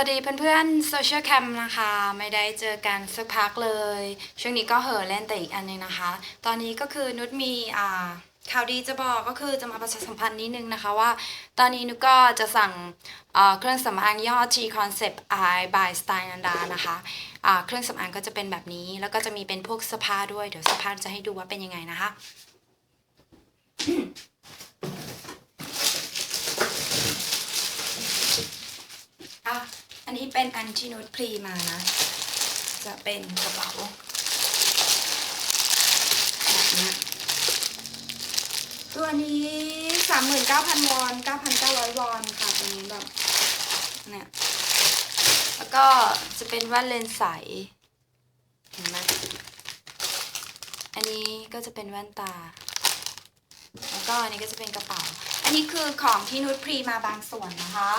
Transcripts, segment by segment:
วัสดีเพื่อนๆโซเชียลแคมนะคะ ไม่ได้เจอกันสักพักเลย ช่วงนี้ก็เห่อเล่นแต่อีกอันหนึงนะคะ ตอนนี้ก็คือนุชมีอ่าข่าวดีจะบอกก็คือจะมาประชาสัมพันธ์นิดนึงนะคะว่า ตอนนี้นุชก็จะสั่งเครื่องสำอางยี่ห้อ G Concept Eye by Style นันดานะคะอ่าเครื่องสำอางก็จะเป็นแบบนี้ แล้วก็จะมีเป็นพวกเสื้อผ้าด้วยเดี๋ยวเสื้อผ้าจะให้ดูว่าเป็นยังไงนะคะ อั นนี้เป็นอันที่นุชพรีมานะ จะเป็นกระเป๋าแบบนี้ตัวนี้สามหมื่นเก้าพันวอนเก้าพันเก้าร้อยวอนค่ะตัวนี้แบบเนี่ยแล้วก็จะเป็นแว่นเลนส์ใสเห็นไหมอันนี้ก็จะเป็นแว่นตา แล้วก็อันนี้ก็จะเป็นกระเป๋า อันนี้คือของที่นุชพรีมาบางส่วนนะคะ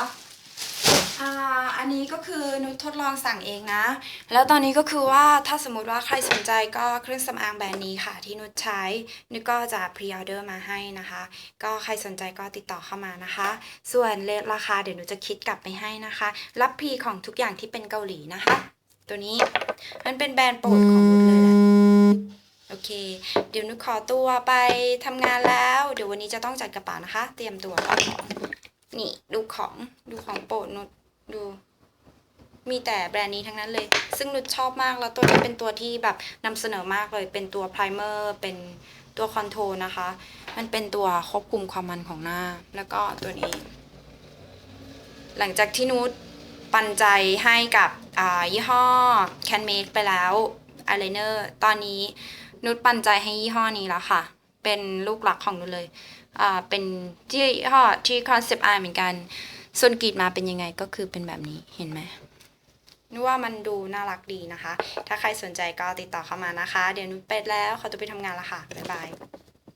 อ่าอันนี้ก็คือนุชทดลองสั่งเองนะ แล้วตอนนี้ก็คือว่าถ้าสมมติว่าใครสนใจก็เครื่องสำอางแบรนด์นี้ค่ะที่นุชใช้นุชก็จะพรีออเดอร์มาให้นะคะ ก็ใครสนใจก็ติดต่อเข้ามานะคะ ส่วนเลทราคาเดี๋ยวนุชจะคิดกลับไปให้นะคะ รับพรีของทุกอย่างที่เป็นเกาหลีนะคะ ตัวนี้มันเป็นแบรนด์โปรดของนุชเลยแหละโอเค เดี๋ยวนุชขอตัวไปทำงานแล้ว เดี๋ยววันนี้จะต้องจัดกระเป๋านะคะ เตรียมตัวรับของนี่ดูของดูของโปรดนุช ดู มีแต่แบรนด์นี้ทั้งนั้นเลย ซึ่งนุชชอบมากแล้วตัวนี้เป็นตัวที่แบบนำเสนอมากเลย เป็นตัวไพรเมอร์ เป็นตัวคอนโทรลนะคะ มันเป็นตัวควบคุมความมันของหน้า แล้วก็ตัวนี้ หลังจากที่นุชปันใจให้กับยี่ห้อ Can Make ไปแล้วอายไลเนอร์ตอนนี้นุชปันใจให้ยี่ห้อนี้แล้วค่ะ เป็นลูกหลักของนุชเลย อ่า เป็นยี่ห้อที่ Concept Eye เหมือนกัน ส่วนกรีดมาเป็นยังไงก็คือเป็นแบบนี้เห็นไหมนึกว่ามันดูน่ารักดีนะคะ ถ้าใครสนใจก็ติดต่อเข้ามานะคะ เดี๋ยวนุชไปแล้วขอตัวไปทำงานละค่ะ บ๊ายบาย